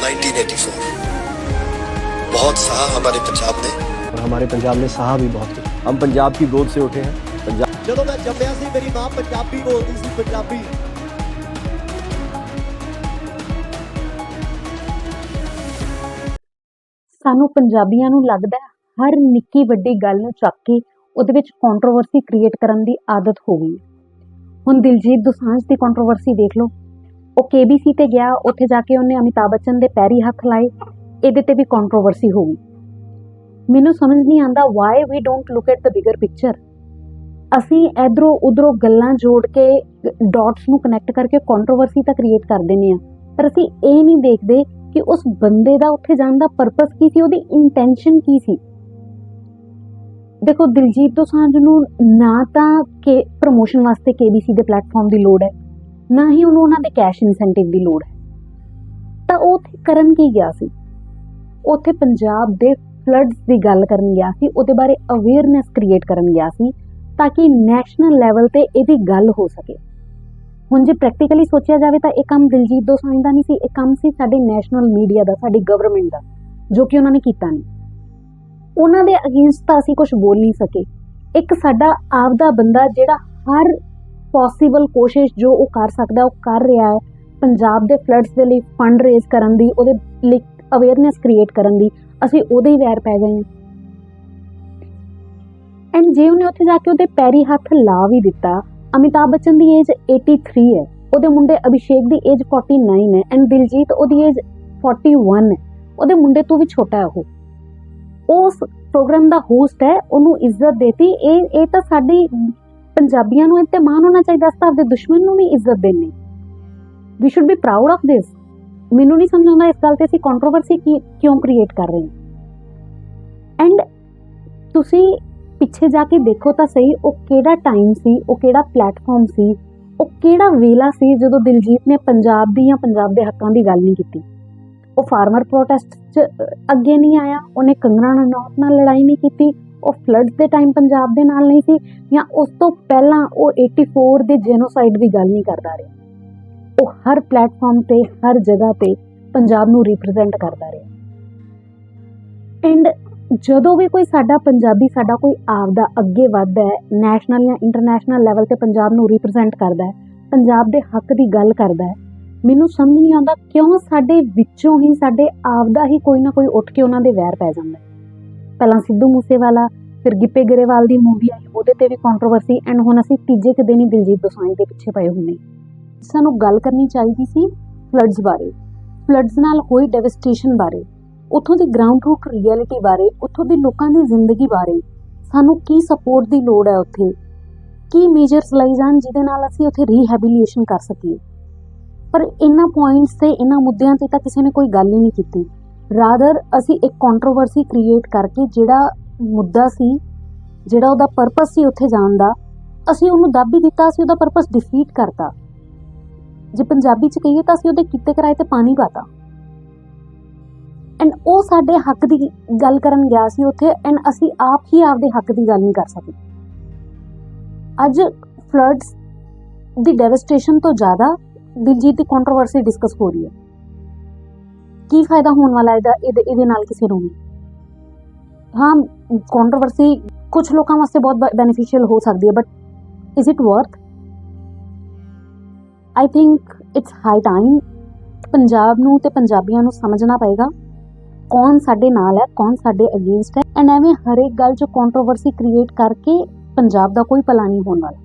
1984 बहुत सहा हमारे पंजाब ने और हमारे पंजाब ने सहा भी बहुत किया हम पंजाब की गोद से उठे हैं पंजाब ਜਦੋਂ ਮੈਂ ਜੰਮਿਆ ਸੀ ਮੇਰੀ ਮਾਂ ਪੰਜਾਬੀ ਬੋਲਦੀ ਸੀ ਪੰਜਾਬੀ ਸਾਨੂੰ ਪੰਜਾਬੀਆਂ ਨੂੰ ਲੱਗਦਾ ਹੈ ਹਰ ਨਿੱਕੀ ਵੱਡੀ ਗੱਲ ਨੂੰ ਚੱਕ ਕੇ ਉਹਦੇ ਵਿੱਚ ਕੰਟਰੋਵਰਸੀ ਕ੍ਰੀਏਟ ਕਰਨ ਦੀ ਆਦਤ ਹੋ ਗਈ ਹੈ ਹੁਣ ਦਿਲਜੀਤ ਦੋਸਾਂਝ ਦੀ ਕੰਟਰੋਵਰਸੀ ਦੇਖ ਲਓ ਉਹ KBC ਤੇ ਗਿਆ, ਉੱਥੇ ਜਾ ਕੇ ਉਹਨੇ ਅਮਿਤਾਭ ਬੱਚਨ ਦੇ ਪੈਰੀ ਹੱਥ ਲਾਏ। ਇਹਦੇ ਤੇ ਵੀ ਕੰਟਰੋਵਰਸੀ ਹੋ ਗਈ। ਮੈਨੂੰ ਸਮਝ ਨਹੀਂ ਆਂਦਾ why we don't look at the bigger picture ਅਸੀਂ ਇਧਰੋਂ ਉਧਰੋਂ ਗੱਲਾਂ ਜੋੜ ਕੇ ਡਾਟਸ ਨੂੰ ਕਨੈਕਟ ਕਰਕੇ ਕੰਟਰੋਵਰਸੀ ਤਾਂ ਕ੍ਰੀਏਟ ਕਰ ਦਿੰਦੇ ਆ ਪਰ ਅਸੀਂ ਇਹ ਨਹੀਂ ਦੇਖਦੇ ਕਿ ਉਸ ਬੰਦੇ ਦਾ ਉੱਥੇ ਜਾਣ ਦਾ ਪਰਪਸ ਕੀ ਸੀ, ਉਹਦੀ ਇੰਟੈਂਸ਼ਨ ਕੀ ਸੀ। ਦੇਖੋ, ਦਿਲਜੀਤ ਦੋਸਾਂਝ ਨੂੰ ਨਾ ਤਾਂ ਕਿ ਪ੍ਰੋਮੋਸ਼ਨ ਵਾਸਤੇ KBC ਦੇ ਪਲੇਟਫਾਰਮ ਦੀ ਲੋੜ ਹੈ। ਨਾ ਹੀ ਉਹਨੂੰ ਉਹਨਾਂ ਦੇ ਕੈਸ਼ ਇਨਸੈਂਟਿਵ ਦੀ ਲੋੜ ਹੈ। ਤਾਂ ਉਹ ਉੱਥੇ ਕਰਨ ਕੀ ਗਿਆ ਸੀ? ਉੱਥੇ ਪੰਜਾਬ ਦੇ ਫਲੱਡਸ ਦੀ ਗੱਲ ਕਰਨ ਗਿਆ ਸੀ, ਉਹਦੇ ਬਾਰੇ ਅਵੇਅਰਨੈਸ ਕ੍ਰੀਏਟ ਕਰਨ ਗਿਆ ਸੀ, ਤਾਂ ਕਿ ਨੈਸ਼ਨਲ ਲੈਵਲ ਤੇ ਇਹਦੀ ਗੱਲ ਹੋ ਸਕੇ। ਹੁਣ ਜੇ ਪ੍ਰੈਕਟੀਕਲੀ ਸੋਚਿਆ ਜਾਵੇ ਤਾਂ ਇਹ ਕੰਮ ਦਿਲਜੀਤ ਦੋਸਾਂਝ ਦਾ ਨਹੀਂ ਸੀ, ਇਹ ਕੰਮ ਸੀ ਸਾਡੇ ਨੈਸ਼ਨਲ ਮੀਡੀਆ ਦਾ, ਸਾਡੀ ਗਵਰਨਮੈਂਟ ਦਾ, ਜੋ ਕਿ ਉਹਨਾਂ ਨੇ ਕੀਤਾ ਨਹੀਂ। ਉਹਨਾਂ ਦੇ ਅਗੇਂਸਟ ਤਾਂ ਅਸੀਂ ਕੁਝ ਬੋਲ ਨਹੀਂ ਸਕੇ। ਇੱਕ ਸਾਡਾ ਆਪਦਾ ਬੰਦਾ ਜਿਹੜਾ ਹਰ ਪੋਸੀਬਲ ਕੋਸ਼ਿਸ਼ ਜੋ ਉਹ ਕਰ ਸਕਦਾ, ਉਹ ਕਰ ਰਿਹਾ ਹੈ। ਪੰਜਾਬ ਦੇ ਫਲੱਡਸ ਦੇ ਲਈ ਫੰਡ ਰੇਜ਼ ਕਰਨ ਦੀ, ਉਹਦੇ ਲਈ ਅਵੇਅਰਨੈਸ ਕ੍ਰੀਏਟ ਕਰਨ ਦੀ, ਅਸੀਂ ਉਹਦੇ ਹੀ ਵੈਰ ਪੈ ਗਏ ਹਾਂ। ਐਂਡ ਜੇ ਉਹਨੇ ਉੱਥੇ ਜਾ ਕੇ ਉਹਦੇ ਪੈਰੀ ਹੱਥ ਲਾ ਵੀ ਦਿੱਤਾ, ਅਮਿਤਾਭ ਬੱਚਨ ਦੀ ਏਜ 83 ਹੈ। ਉਹਦੇ ਮੁੰਡੇ ਅਭਿਸ਼ੇਕ ਦੀ ਏਜ 49 ਹੈ ਐਂਡ ਦਿਲਜੀਤ ਉਹਦੀ ਏਜ 41 ਹੈ। ਉਹਦੇ ਮੁੰਡੇ ਤੋਂ ਵੀ ਛੋਟਾ ਹੈ ਉਹ। ਉਸ ਪ੍ਰੋਗਰਾਮ ਦਾ ਹੋਸਟ ਹੈ, ਉਹਨੂੰ ਇੱਜ਼ਤ ਦੇਤੀ। ਇਹ ਇਹ ਤਾਂ ਸਾਡੀ ਪੰਜਾਬੀਆਂ ਨੂੰ ਇੱਥੇ ਮਾਣ ਹੋਣਾ ਚਾਹੀਦਾ ਸੀ ਆਪਦੇ ਦੁਸ਼ਮਣ ਨੂੰ ਵੀ ਇੱਜ਼ਤ ਦੇਣੀ we should be proud of this ਮੈਨੂੰ ਨਹੀਂ ਸਮਝ ਆਉਂਦਾ ਇਸ ਗੱਲ ਤੇ ਅਸੀਂ ਕੰਟਰੋਵਰਸੀ ਕਿਉਂ ਕ੍ਰੀਏਟ ਕਰ ਰਹੇ ਹਾਂ। ਐਂਡ ਤੁਸੀਂ ਪਿੱਛੇ ਜਾ ਕੇ ਦੇਖੋ ਤਾਂ ਸਹੀ, ਉਹ ਕਿਹੜਾ ਟਾਈਮ ਸੀ, ਉਹ ਕਿਹੜਾ ਪਲੇਟਫਾਰਮ ਸੀ, ਉਹ ਕਿਹੜਾ ਵੇਲਾ ਸੀ ਜਦੋਂ ਦਿਲਜੀਤ ਨੇ ਪੰਜਾਬ ਦੀ ਜਾਂ ਪੰਜਾਬ ਦੇ ਹੱਕਾਂ ਦੀ ਗੱਲ ਨਹੀਂ ਕੀਤੀ। ਉਹ ਫਾਰਮਰ ਪ੍ਰੋਟੈਸਟ 'ਚ ਅੱਗੇ ਨਹੀਂ ਆਇਆ, ਉਹਨੇ ਕੰਗਣਾ ਨਾਲ ਲੜਾਈ ਨਹੀਂ ਕੀਤੀ ਉਹ ਫਲੱਡਸ ਦੇ ਟਾਈਮ ਪੰਜਾਬ ਦੇ ਨਾਲ ਨਹੀਂ ਸੀ ਜਾਂ ਉਸ ਤੋਂ ਪਹਿਲਾਂ ਉਹ 84 ਦੇ ਜੈਨੋਸਾਈਡ ਦੀ ਗੱਲ ਨਹੀਂ ਕਰਦਾ ਰਿਹਾ। ਉਹ ਹਰ ਪਲੇਟਫਾਰਮ ਤੇ, ਹਰ ਜਗ੍ਹਾ ਤੇ ਪੰਜਾਬ ਨੂੰ ਰਿਪਰੈਜ਼ੈਂਟ ਕਰਦਾ ਰਿਹਾ। ਐਂਡ ਜਦੋਂ ਵੀ ਕੋਈ ਸਾਡਾ ਪੰਜਾਬੀ, ਸਾਡਾ ਕੋਈ ਆਪਦਾ ਅੱਗੇ ਵੱਧਦਾ ਹੈ ਨੈਸ਼ਨਲ ਜਾਂ ਇੰਟਰਨੈਸ਼ਨਲ ਲੈਵਲ ਤੇ ਪੰਜਾਬ ਨੂੰ ਰਿਪਰੈਜ਼ੈਂਟ ਕਰਦਾ ਹੈ, ਪੰਜਾਬ ਦੇ ਹੱਕ ਦੀ ਗੱਲ ਕਰਦਾ ਹੈ, ਮੈਨੂੰ ਸਮਝ ਨਹੀਂ ਆਉਂਦਾ ਕਿਉਂ ਸਾਡੇ ਵਿੱਚੋਂ ਹੀ, ਸਾਡੇ ਆਪਦਾ ਹੀ ਕੋਈ ਨਾ ਕੋਈ ਉੱਠ ਕੇ ਉਹਨਾਂ ਦੇ ਵੈਰ ਪੈ ਜਾਂਦਾ ਹੈ। ਪਹਿਲਾਂ ਸਿੱਧੂ ਮੂਸੇਵਾਲਾ, ਫਿਰ ਗਿੱਪੇ ਗਰੇਵਾਲ ਦੀ ਮੂਵੀ ਆਈ, ਉਹਦੇ ਤੇ ਵੀ ਕੰਟਰੋਵਰਸੀ ਐਂਡ ਹੁਣ ਅਸੀਂ ਤੀਜੇ ਕਿ ਦਿਨ ਹੀ ਦਿਲਜੀਤ ਦੋਸਾਂਝ ਦੇ ਪਿੱਛੇ ਪਏ ਹੁੰਨੇ ਸਾਨੂੰ ਗੱਲ ਕਰਨੀ ਚਾਹੀਦੀ ਸੀ ਫਲੱਡਸ ਬਾਰੇ ਫਲੱਡਸ ਨਾਲ ਹੋਈ ਡੈਵਸਟੇਸ਼ਨ ਬਾਰੇ, ਉੱਥੋਂ ਦੀ ਗਰਾਊਂਡ ਰੂਟ ਰਿਐਲਿਟੀ ਬਾਰੇ, ਉੱਥੋਂ ਦੇ ਲੋਕਾਂ ਦੀ ਜ਼ਿੰਦਗੀ ਬਾਰੇ, ਸਾਨੂੰ ਕੀ ਸਪੋਰਟ ਦੀ ਲੋੜ ਹੈ ਉੱਥੇ? ਕੀ ਮੇਜਰਸ ਲਈ ਜਾਣ ਜਿਹਦੇ ਨਾਲ ਅਸੀਂ ਉੱਥੇ ਰੀਹੈਬਿਲੀਟੇਸ਼ਨ ਕਰ ਸਕੀਏ? ਪਰ ਇਹਨਾਂ ਪੁਆਇੰਟਸ ਤੇ, ਇਹਨਾਂ ਮੁੱਦਿਆਂ ਤੇ ਤਾਂ ਕਿਸੇ ਨੇ ਕੋਈ ਗੱਲ ਹੀ ਨਹੀਂ ਕੀਤੀ। ਰਾਦਰ ਅਸੀਂ ਇੱਕ ਕੰਟਰੋਵਰਸੀ ਕ੍ਰੀਏਟ ਕਰਕੇ ਜਿਹੜਾ ਮੁੱਦਾ ਸੀ, ਜਿਹੜਾ ਉਹਦਾ ਪਰਪਸ ਸੀ ਉੱਥੇ ਜਾਣ ਦਾ, ਅਸੀਂ ਉਹਨੂੰ ਦੱਬ ਹੀ ਦਿੱਤਾ, ਅਸੀਂ ਉਹਦਾ ਪਰਪਸ ਡਿਫੀਟ ਕਰਤਾ। ਜੇ ਪੰਜਾਬੀ ਚ ਕਹੀਏ ਤਾਂ ਅਸੀਂ ਉਹਦੇ ਕੀਤੇ ਕਰਾਏ ਤੇ ਪਾਣੀ ਪਾਤਾ। ਐਂਡ ਉਹ ਸਾਡੇ ਹੱਕ ਦੀ ਗੱਲ ਕਰਨ ਗਿਆ ਸੀ ਉੱਥੇ ਐਂਡ ਅਸੀਂ ਆਪ ਹੀ ਆਪਦੇ ਹੱਕ ਦੀ ਗੱਲ ਨਹੀਂ ਕਰ ਸਕੇ। ਅੱਜ ਫਲੱਡਸ ਦੀ ਡੈਵਸਟੇਸ਼ਨ ਤੋਂ ਜ਼ਿਆਦਾ ਦਿਲਜੀਤ ਦੀ ਕੰਟਰੋਵਰਸੀ ਡਿਸਕਸ ਹੋ ਰਹੀ ਹੈ। ਕੀ ਫਾਇਦਾ ਹੋਣ ਵਾਲਾ ਇਹਦਾ, ਇਹਦੇ ਇਹਦੇ ਨਾਲ ਕਿਸੇ ਨੂੰ ਵੀ? ਹਾਂ ਕੰਟਰੋਵਰਸੀ ਕੁਝ ਲੋਕਾਂ ਵਾਸਤੇ ਬਹੁਤ ਬੈਨੀਫੀਸ਼ੀਅਲ ਹੋ ਸਕਦੀ ਹੈ but is it worth I think it's high time Punjab ਨੂੰ ਤੇ ਪੰਜਾਬੀਆਂ ਨੂੰ ਸਮਝਣਾ ਪਏਗਾ ਕੌਣ ਸਾਡੇ ਨਾਲ ਹੈ, ਕੌਣ ਸਾਡੇ ਅਗੇਂਸਟ ਹੈ ਐਂਡ ਐਵੇਂ ਹਰੇਕ ਗੱਲ 'ਚ ਕੰਟਰੋਵਰਸੀ ਕ੍ਰੀਏਟ ਕਰਕੇ ਪੰਜਾਬ ਦਾ ਕੋਈ ਭਲਾ ਨਹੀਂ ਹੋਣ ਵਾਲਾ।